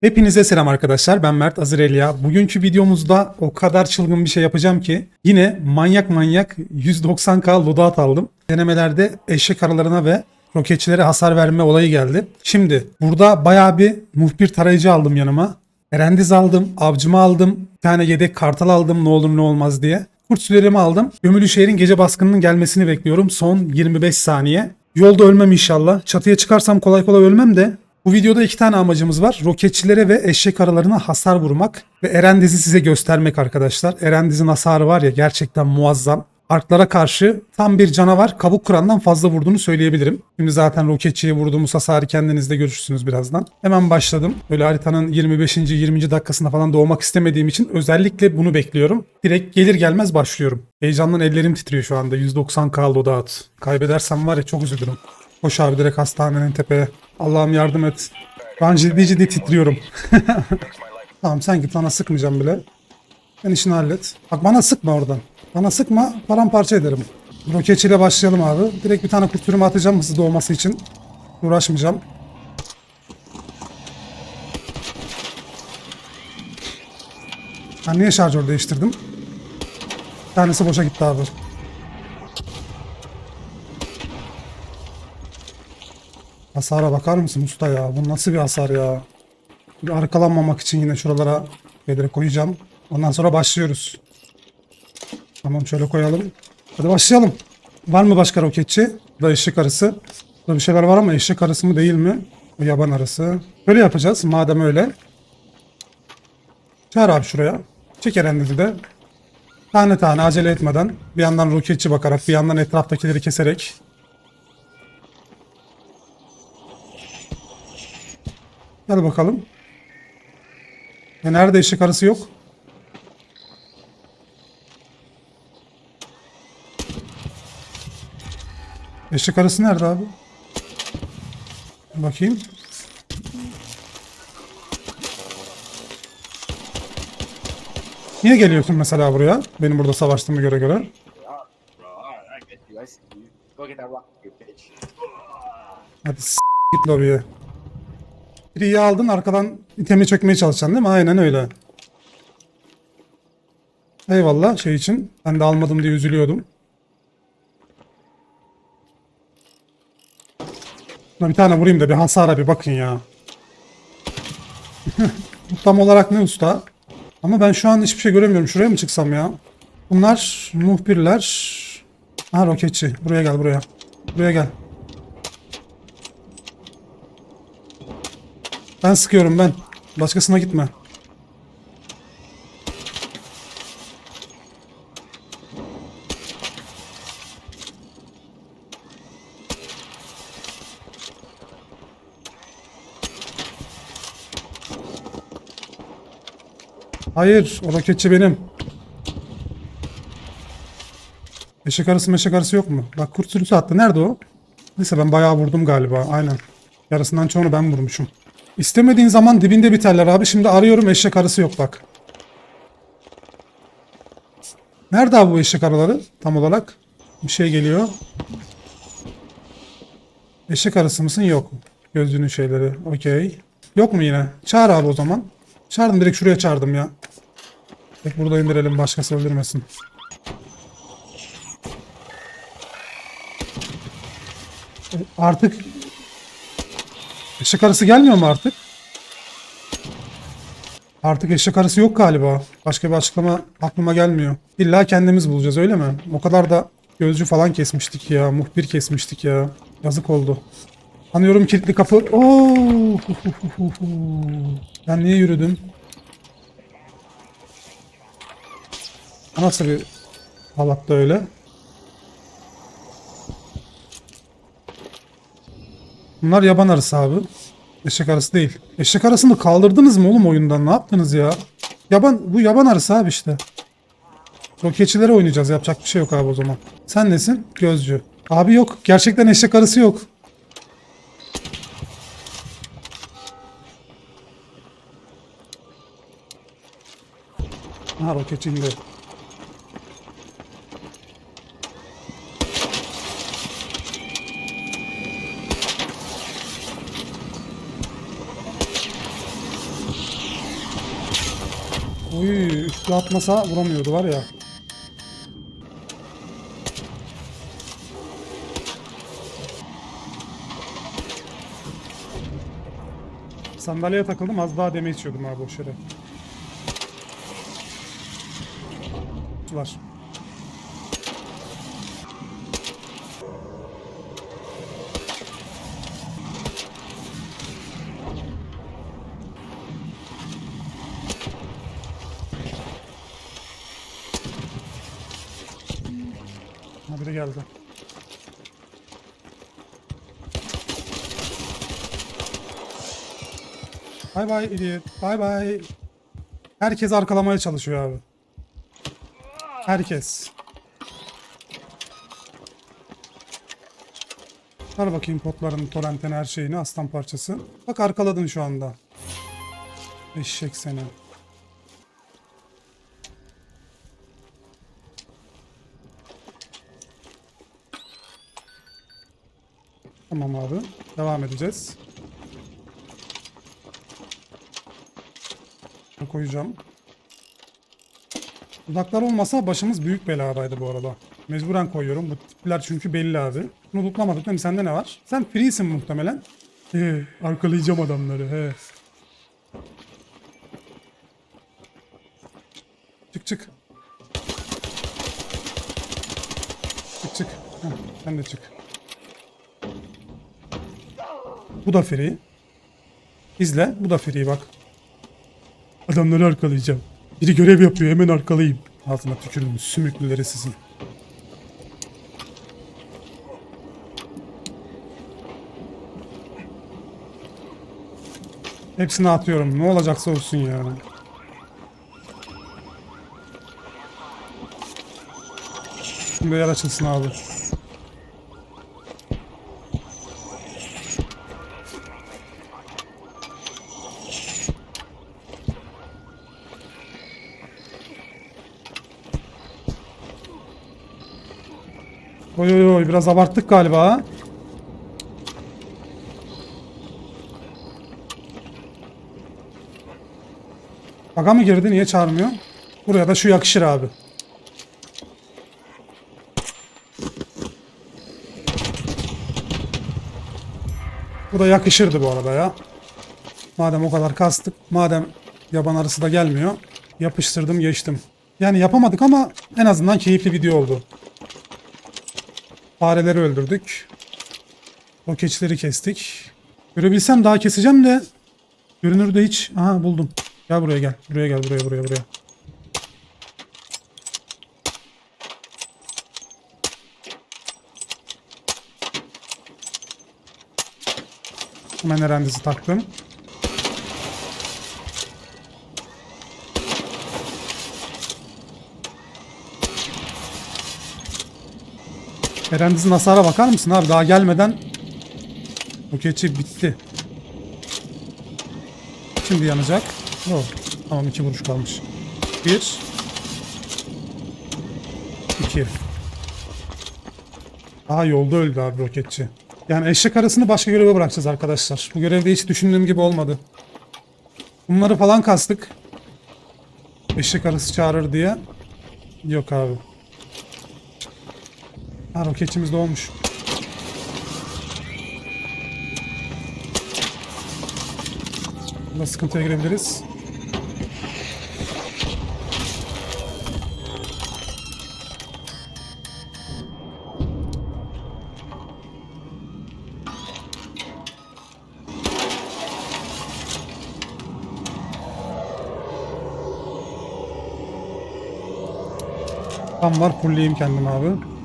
Hepinize selam arkadaşlar. Ben Mert Azirelya. Bugünkü videomuzda o kadar çılgın bir şey yapacağım ki yine manyak manyak 190k loadout aldım. Denemelerde eşek aralarına ve roketçilere hasar verme olayı geldi. Şimdi burada bayağı bir muhbir tarayıcı aldım yanıma. Erendiz aldım, avcımı aldım, bir tane yedek kartal aldım ne olur ne olmaz diye. Kurt sülerimi aldım. Gömülü şehrin gece baskınının gelmesini bekliyorum. Son 25 saniye. Yolda ölmem inşallah. Çatıya çıkarsam kolay kolay ölmem de bu videoda iki tane amacımız var. Roketçilere ve eşek aralarına hasar vurmak ve Erendiz'i size göstermek arkadaşlar. Erendiz'in hasarı var ya gerçekten muazzam. Arklara karşı tam bir canavar kabuk kırandan fazla vurduğunu söyleyebilirim. Şimdi zaten roketçiye vurduğumuz hasarı kendiniz de görürsünüz birazdan. Hemen başladım. Böyle haritanın 25. 20. dakikasında falan doğmak istemediğim için özellikle bunu bekliyorum. Direkt gelir gelmez başlıyorum. Heyecandan ellerim titriyor şu anda. 190k loadout. Kaybedersem var ya çok üzülürüm. Koş abi direkt hastanenin tepeye. Allah'ım yardım et. Ben ciddi ciddi titriyorum. tamam sen git bana sıkmayacağım bile. Sen işini hallet. Bak bana sıkma oradan. Bana sıkma paramparça ederim. Roketçiyle başlayalım abi. Direkt bir tane kurtürümü atacağım hızlı doğması için. Uğraşmayacağım. Ben niye şarjör değiştirdim? Bir tanesi boşa gitti abi. Hasara bakar mısın usta ya? Bu nasıl bir hasar ya? Bir arkalanmamak için yine şuralara şeyleri koyacağım. Ondan sonra başlıyoruz. Tamam şöyle koyalım. Hadi başlayalım. Var mı başka roketçi? Bu da eşek arısı. Burada bir şeyler var ama eşek arısı mı değil mi? Bu yaban arısı. Böyle yapacağız madem öyle. Çağır abi şuraya. Çek Erendizi de. Tane tane acele etmeden bir yandan roketçi bakarak bir yandan etraftakileri keserek Gel bakalım. Ya nerede eşek arısı yok? Eşek arısı nerede abi? Bakayım. Niye geliyorsun mesela buraya? Benim burada savaştığımı göre göre. Hadi s- git lobiye. Biriyi aldın arkadan itemi çökmeye çalışacaksın değil mi? Aynen öyle. Eyvallah şey için. Ben de almadım diye üzülüyordum. Buna bir tane vurayım da bir hasara bir bakın ya. Tam olarak ne usta? Ama ben şu an hiçbir şey göremiyorum. Şuraya mı çıksam ya? Bunlar muhbirler. Ha roketçi. Buraya gel buraya. Buraya gel. Ben sıkıyorum ben. Başkasına gitme. Hayır, o roketçi benim. Eşek arısı meşek arısı yok mu? Bak kurt sürüsü attı. Nerede o? Neyse ben bayağı vurdum galiba. Aynen. Yarısından çoğunu ben vurmuşum. İstemediğin zaman dibinde biterler abi. Şimdi arıyorum eşek arısı yok bak. Nerede abi bu eşek arıları tam olarak? Bir şey geliyor. Eşek arısı mısın? Yok. Gözlüğünün şeyleri. Okey. Yok mu yine? Çağır abi o zaman. Çağırdım direkt şuraya çağırdım ya. Tek burada indirelim başkası öldürmesin. E, Artık Eşek arısı gelmiyor mu artık? Artık eşek arısı yok galiba. Başka bir açıklama aklıma gelmiyor. İlla kendimiz bulacağız öyle mi? O kadar da gözcü falan kesmiştik ya. Muhbir kesmiştik ya. Yazık oldu. Sanıyorum kilitli kapı. Oo! Ben niye yürüdüm? Nasıl bir halatta öyle? Bunlar yaban arısı abi. Eşek arısı değil. Eşek arısını kaldırdınız mı oğlum oyundan? Ne yaptınız ya? Yaban bu yaban arısı abi işte. Roketçilere oynayacağız. Yapacak bir şey yok abi o zaman. Sen nesin? Gözcü. Abi yok. Gerçekten eşek arısı yok. Ha roketçi üçlü atmasa vuramıyordu var ya. Sandalyeye takıldım az daha deme içiyordum abi boş yere. Var. Geldi. Bay bay idiot. Bay bay. Herkes arkalamaya çalışıyor abi. Herkes. Ver bakayım potların, torrentin her şeyini, aslan parçası. Bak arkaladın şu anda. Eşek seni. Tamam abi. Devam edeceğiz. Koyacağım. Dudaklar olmasa başımız büyük beladaydı bu arada. Mecburen koyuyorum. Bu tipler çünkü belli abi. Bunu tutlamadık değil mi? Sende ne var? Sen free'sin muhtemelen. He, arkalayacağım adamları. He. Çık çık. Çık çık. Heh, sen de çık. Bu da free. İzle. Bu da free bak. Adamları arkalayacağım. Biri görev yapıyor hemen arkalayayım. Altına tükürdüm sümüklüleri sizin. Hepsini atıyorum. Ne olacaksa olsun yani. Şimdi yer açılsın abi. Oy oy oy biraz abarttık galiba. ha? Baga mı girdi niye çağırmıyor? Buraya da şu yakışır abi. Bu da yakışırdı bu arada ya. Madem o kadar kastık, madem yaban arısı da gelmiyor, yapıştırdım geçtim. Yani yapamadık ama en azından keyifli video oldu. Fareleri öldürdük. O keçileri kestik. Görebilsem daha keseceğim de görünürde hiç. Aha buldum. Gel buraya gel. Buraya gel buraya buraya buraya. Hemen erendisi taktım. Erendiz'in hasara bakar mısın abi? Daha gelmeden roketçi bitti. Şimdi yanacak. Oh, tamam iki vuruş kalmış. Bir. iki. Daha yolda öldü abi roketçi. Yani eşek arasını başka göreve bırakacağız arkadaşlar. Bu görevde hiç düşündüğüm gibi olmadı. Bunları falan kastık. Eşek arası çağırır diye. Yok abi. Ha roketçimiz de olmuş. Bunda sıkıntıya girebiliriz. Tam var fullleyeyim kendim abi.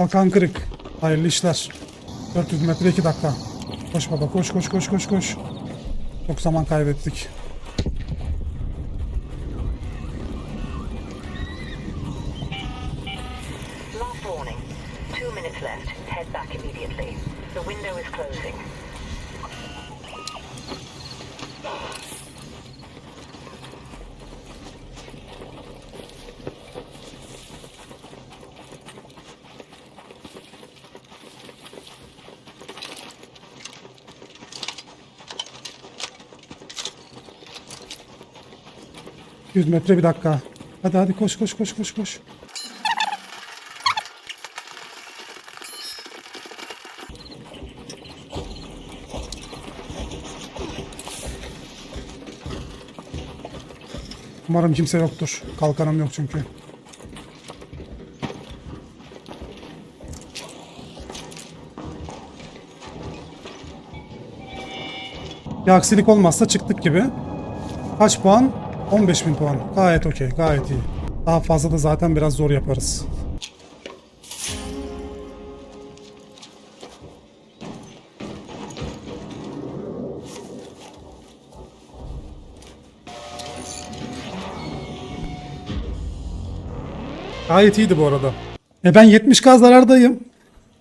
Kalkan kırık. Hayırlı işler. 400 metre 2 dakika. Koş baba koş koş koş koş koş. Çok zaman kaybettik. 400 metre bir dakika. Hadi hadi koş koş koş koş koş. Umarım kimse yoktur. Kalkanım yok çünkü. Bir aksilik olmazsa çıktık gibi. Kaç puan? 15.000 puan. Gayet okey, gayet iyi. Daha fazla da zaten biraz zor yaparız. Gayet iyiydi bu arada. E ben 70k zarardayım.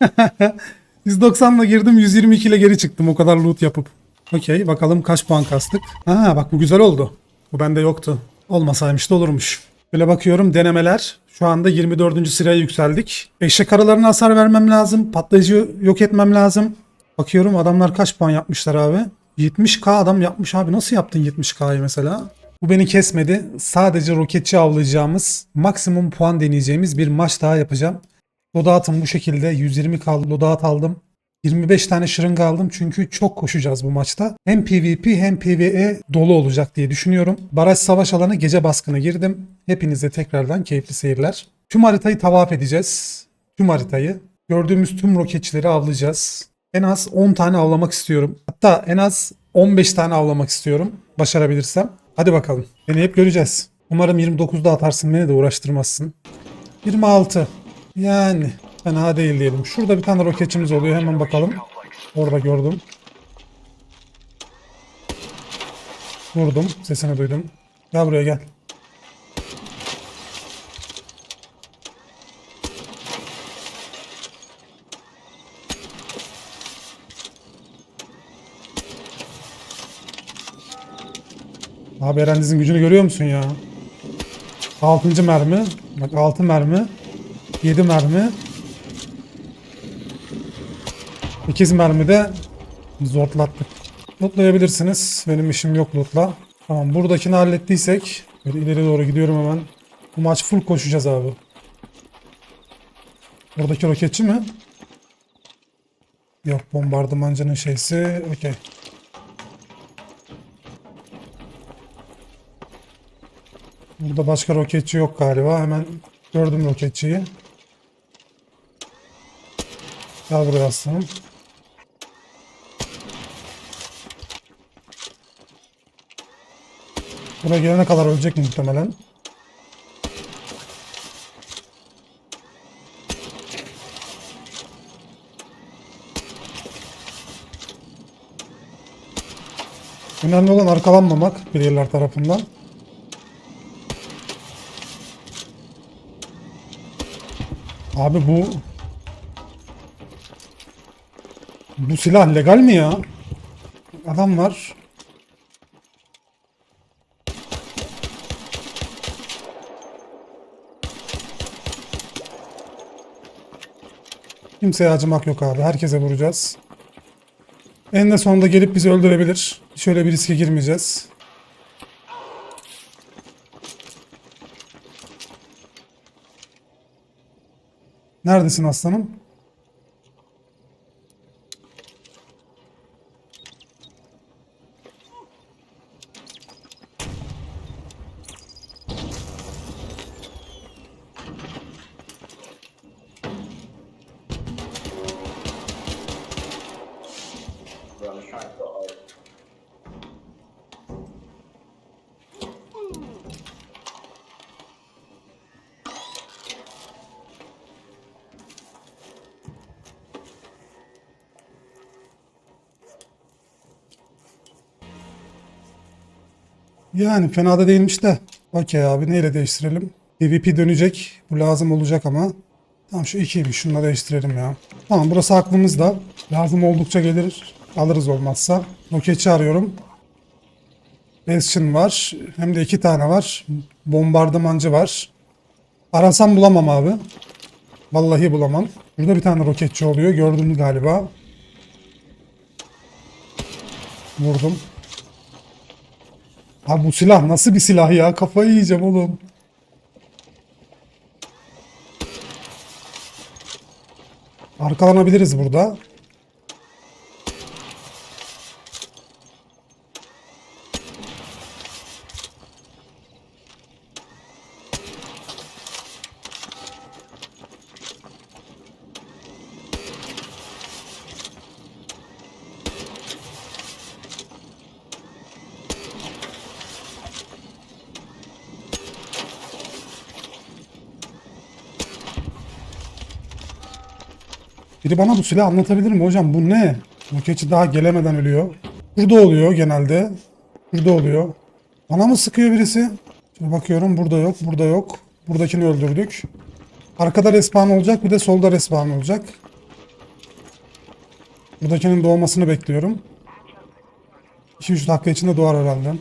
190 ile girdim 122 ile geri çıktım o kadar loot yapıp. Okey bakalım kaç puan kastık. Ha bak bu güzel oldu. Bu bende yoktu. Olmasaymış da olurmuş. Böyle bakıyorum denemeler. Şu anda 24. sıraya yükseldik. Eşek aralarına hasar vermem lazım. Patlayıcı yok etmem lazım. Bakıyorum adamlar kaç puan yapmışlar abi. 70k adam yapmış abi. Nasıl yaptın 70k'yı mesela? Bu beni kesmedi. Sadece roketçi avlayacağımız, maksimum puan deneyeceğimiz bir maç daha yapacağım. Loadout'um bu şekilde 120k loadout aldım. 25 tane şırınga aldım çünkü çok koşacağız bu maçta. Hem PvP hem PvE dolu olacak diye düşünüyorum. Baraj savaş alanı gece baskına girdim. Hepinize tekrardan keyifli seyirler. Tüm haritayı tavaf edeceğiz. Tüm haritayı. Gördüğümüz tüm roketçileri avlayacağız. En az 10 tane avlamak istiyorum. Hatta en az 15 tane avlamak istiyorum. Başarabilirsem. Hadi bakalım. Hep göreceğiz. Umarım 29'da atarsın beni de uğraştırmazsın. 26. Yani fena değil diyelim. Şurada bir tane roketçimiz oluyor. Hemen bakalım. Orada gördüm. Vurdum. Sesini duydum. Gel buraya gel. Abi Erendiz'in gücünü görüyor musun ya? 6. mermi. Bak 6 mermi. 7 mermi. 8 mermi de zorlattık. Lootlayabilirsiniz. Benim işim yok lootla. Tamam buradakini hallettiysek böyle ileri doğru gidiyorum hemen. Bu maç full koşacağız abi. Buradaki roketçi mi? Yok bombardımancının şeysi. Okey. Burada başka roketçi yok galiba. Hemen gördüm roketçiyi. Gel buraya aslanım. Buraya gelene kadar ölecek muhtemelen. Önemli olan arkalanmamak bireyler tarafından. Abi bu bu silah legal mi ya? Adam var. Kimseye acımak yok abi. Herkese vuracağız. En de sonunda gelip bizi öldürebilir. Şöyle bir riske girmeyeceğiz. Neredesin aslanım? Yani fena da değilmiş de. Okey abi neyle değiştirelim? PvP dönecek. Bu lazım olacak ama. Tamam şu ikiymiş. Şununla değiştirelim ya. Tamam burası aklımızda. Lazım oldukça gelir. Alırız olmazsa. Roketçi arıyorum. Bastion var. Hem de iki tane var. Bombardımancı var. Arasam bulamam abi. Vallahi bulamam. Burada bir tane roketçi oluyor. Gördünüz galiba. Vurdum. Abi bu silah nasıl bir silah ya? Kafayı yiyeceğim oğlum. Arkalanabiliriz burada. Biri bana bu silahı anlatabilir mi hocam? Bu ne? Roketçi daha gelemeden ölüyor. Burada oluyor genelde. Burada oluyor. Bana mı sıkıyor birisi? Şimdi bakıyorum burada yok, burada yok. Buradakini öldürdük. Arkada respawn olacak, bir de solda respawn olacak. Buradakinin doğmasını bekliyorum. 2-3 dakika içinde doğar herhalde.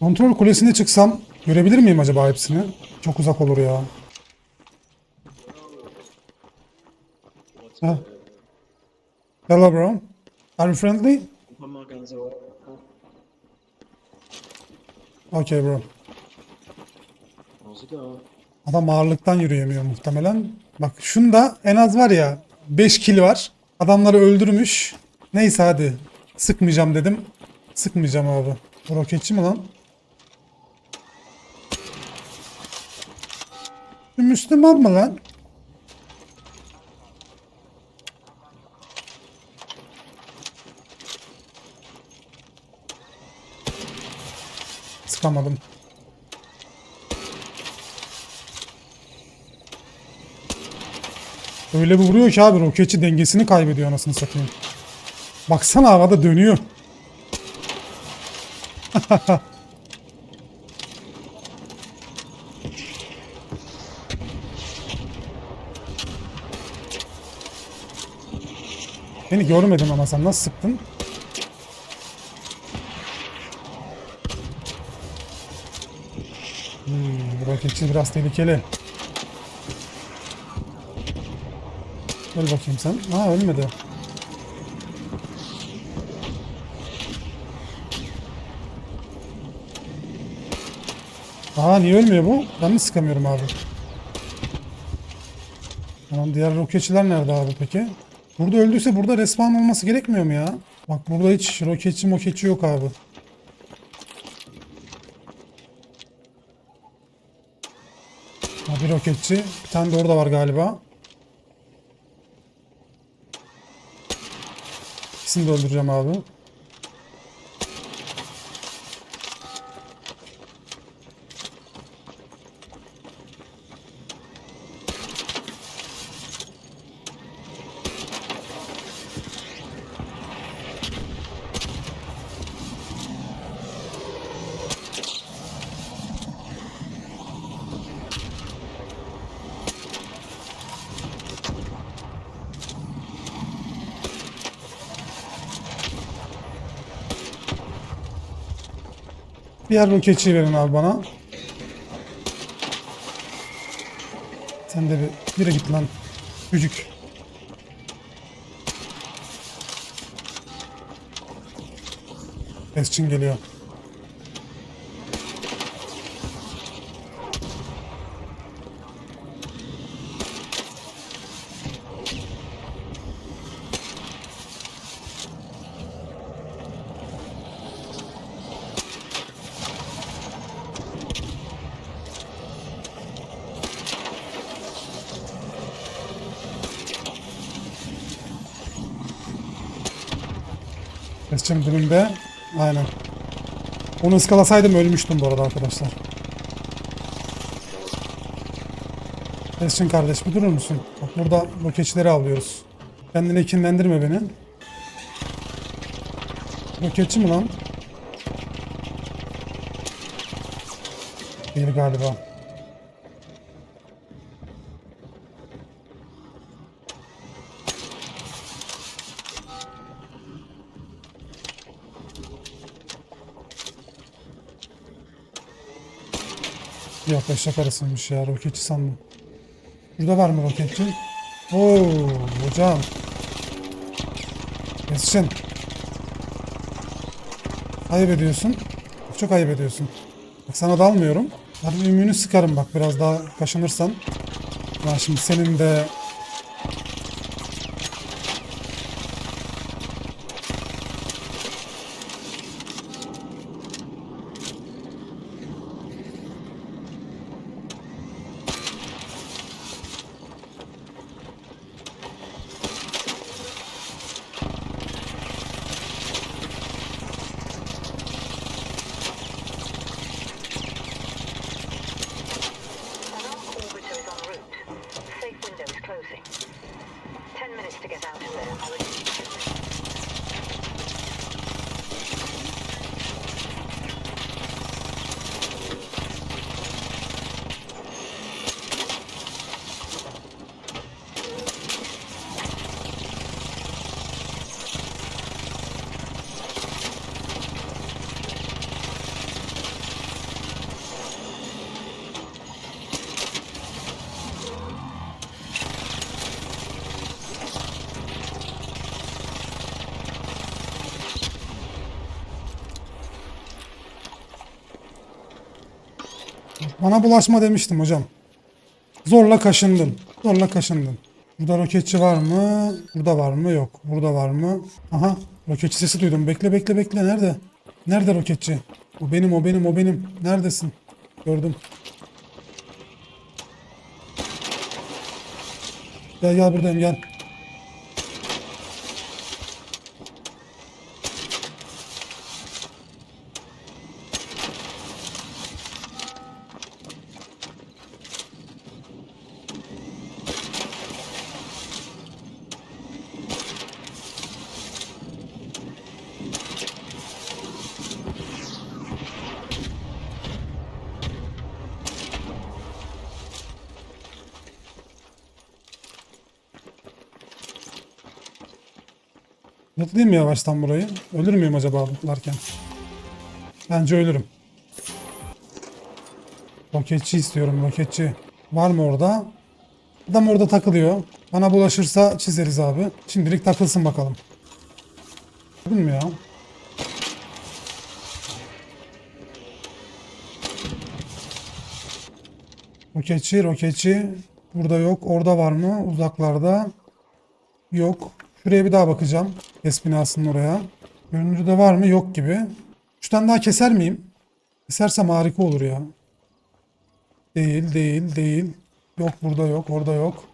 Kontrol kulesine çıksam görebilir miyim acaba hepsini? Çok uzak olur ya. Huh? Hello, bro. Are you friendly? Put my guns away. Okay, bro. How's it going? Adam ağırlıktan yürüyemiyor muhtemelen. Bak şunda en az var ya 5 kill var. Adamları öldürmüş. Neyse hadi. Sıkmayacağım dedim. Sıkmayacağım abi. Bu roketçi mi lan? Şu Müslüman mı lan? Sıkamadım. Öyle bir vuruyor ki abi roketçi dengesini kaybediyor anasını satayım. Baksana havada dönüyor. Beni görmedin ama sen nasıl sıktın? Hmm, roketçi biraz tehlikeli. Öl bakayım sen. Ha ölmedi. Aa niye ölmüyor bu? Ben mi sıkamıyorum abi? Tamam diğer roketçiler nerede abi peki? Burada öldüyse burada respawn olması gerekmiyor mu ya? Bak burada hiç roketçi moketçi yok abi. Roketçi. Bir tane de orada var galiba. İkisini de öldüreceğim abi. Diğer roketçiyi verin abi bana. Sen de bir, bire git lan. Çocuk. Esçin geliyor. Esçin dibinde. Aynen. Onu ıskalasaydım ölmüştüm bu arada arkadaşlar. Esçin kardeş bir durur musun? Bak burada roketçileri alıyoruz. Kendini kinlendirme beni. Roketçi mi lan? Değil galiba. Eşek arasıymış ya roketçi sandım. Burada var mı roketçi? Oo hocam. Yetişin. Ayıp ediyorsun. Çok ayıp ediyorsun. Bak sana dalmıyorum. Hadi ümünü sıkarım bak biraz daha kaşınırsan. Ben şimdi senin de bana bulaşma demiştim hocam. Zorla kaşındın. Zorla kaşındın. Burada roketçi var mı? Burada var mı? Yok. Burada var mı? Aha. Roketçi sesi duydum. Bekle bekle bekle. Nerede? Nerede roketçi? O benim o benim o benim. Neredesin? Gördüm. Gel gel buradayım gel. Yatlayayım mı yavaştan burayı? Ölür müyüm acaba atlarken? Bence ölürüm. Roketçi istiyorum roketçi. Var mı orada? Adam orada takılıyor. Bana bulaşırsa çizeriz abi. Şimdilik takılsın bakalım. Gördün mü ya? Roketçi, roketçi. Burada yok. Orada var mı? Uzaklarda. Yok. Şuraya bir daha bakacağım. Kes binasının oraya. Görünürde var mı? Yok gibi. Üç tane daha keser miyim? Kesersem harika olur ya. Değil, değil, değil. Yok burada yok, orada yok.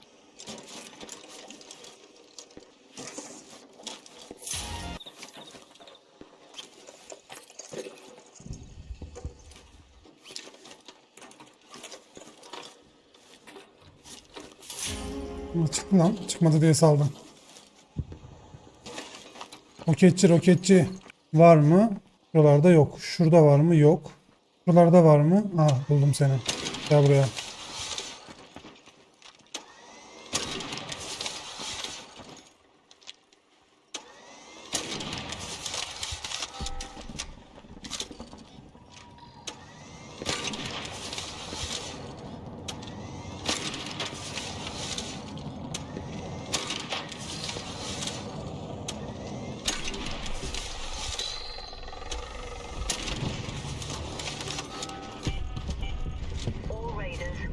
Çıktı lan. Çıkmadı diye saldım. Roketçi roketçi var mı? Buralarda yok. Şurada var mı? Yok. Buralarda var mı? Ah buldum seni. Gel buraya.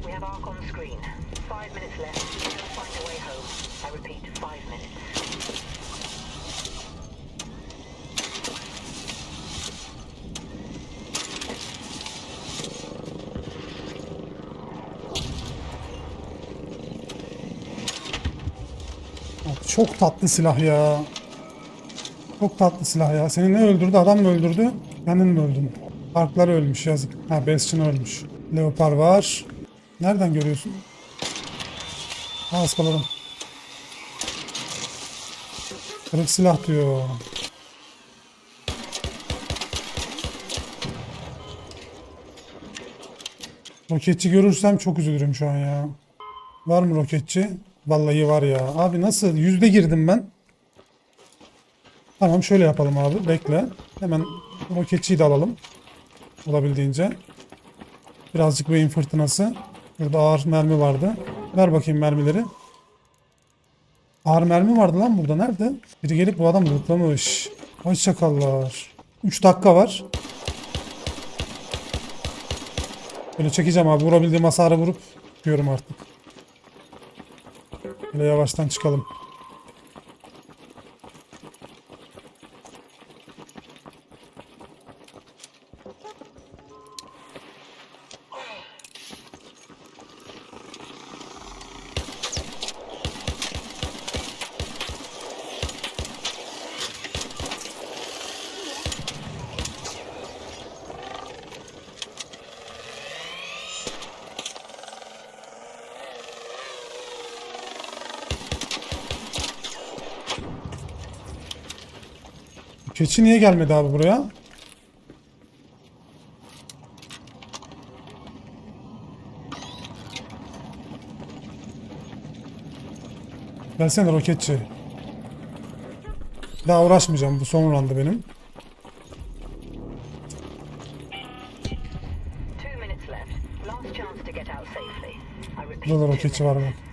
We have arc on screen. Five minutes left. We'll find a way home. I repeat, five minutes. Çok tatlı silah ya. Çok tatlı silah ya. Seni ne öldürdü? Adam mı öldürdü? Kendin mi öldün? Parklar ölmüş yazık. Ha Bastion ölmüş. Leopar var. Nereden görüyorsun? Ha ıskaladım. Kırık silah diyor. Roketçi görürsem çok üzülürüm şu an ya. Var mı roketçi? Vallahi var ya. Abi nasıl? Yüzde girdim ben. Tamam şöyle yapalım abi. Bekle. Hemen roketçiyi de alalım. Olabildiğince. Birazcık beyin fırtınası. Burada ağır mermi vardı. Ver bakayım mermileri. Ağır mermi vardı lan burada. Nerede? Biri gelip bu adam lootlamış. Ay çakallar. 3 dakika var. Böyle çekeceğim abi. Vurabildiğim hasarı vurup çıkıyorum artık. Böyle yavaştan çıkalım. Keçi niye gelmedi abi buraya? Gelsene roketçi. Daha uğraşmayacağım. Bu son roundu benim. Burada da roketçi var bak.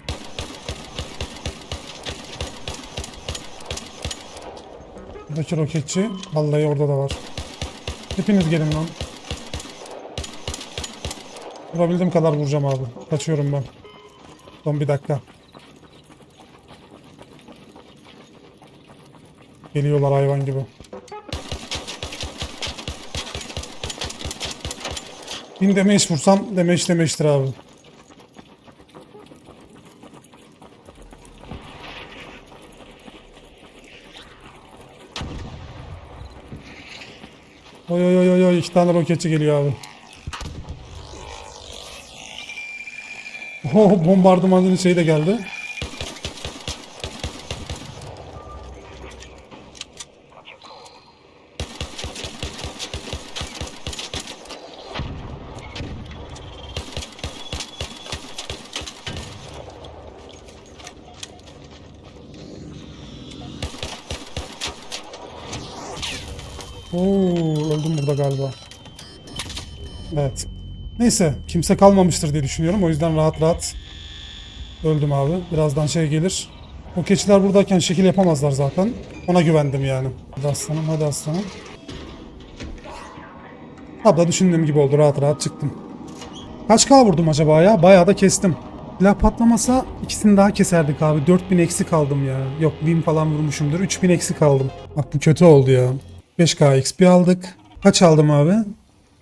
Buradaki roketçi. Vallahi orada da var. Hepiniz gelin lan. Vurabildiğim kadar vuracağım abi. Kaçıyorum ben. Son bir dakika. Geliyorlar hayvan gibi. Bin demeç vursam demeç demeçtir abi. Oy oy oy oy iki tane roketçi geliyor abi. Oh bombardımanın şeyi de geldi. Oo, öldüm burada galiba. Evet. Neyse kimse kalmamıştır diye düşünüyorum. O yüzden rahat rahat öldüm abi. Birazdan şey gelir. O keçiler buradayken şekil yapamazlar zaten. Ona güvendim yani. Hadi aslanım hadi aslanım. Abla düşündüğüm gibi oldu. Rahat rahat çıktım. Kaç K vurdum acaba ya? Bayağı da kestim. Silah patlamasa ikisini daha keserdik abi. 4000 eksi kaldım ya. Yok 1000 falan vurmuşumdur. 3000 eksi kaldım. Bak bu kötü oldu ya. 5K XP aldık. Kaç aldım abi?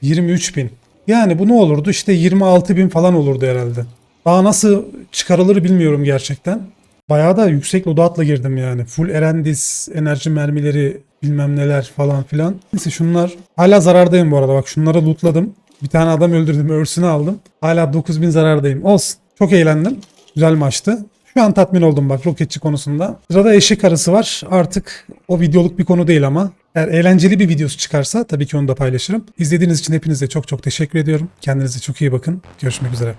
23.000. Yani bu ne olurdu? İşte 26.000 falan olurdu herhalde. Daha nasıl çıkarılır bilmiyorum gerçekten. Bayağı da yüksek loadout'la girdim yani. Full Erendis, enerji mermileri, bilmem neler falan filan. Neyse şunlar. Hala zarardayım bu arada. Bak şunları lootladım. Bir tane adam öldürdüm. Örsünü aldım. Hala 9000 zarardayım. Olsun. Çok eğlendim. Güzel maçtı. Şu an tatmin oldum bak roketçi konusunda. Sırada eşek arısı var. Artık o videoluk bir konu değil ama. Eğer eğlenceli bir videosu çıkarsa tabii ki onu da paylaşırım. İzlediğiniz için hepinize çok çok teşekkür ediyorum. Kendinize çok iyi bakın. Görüşmek üzere.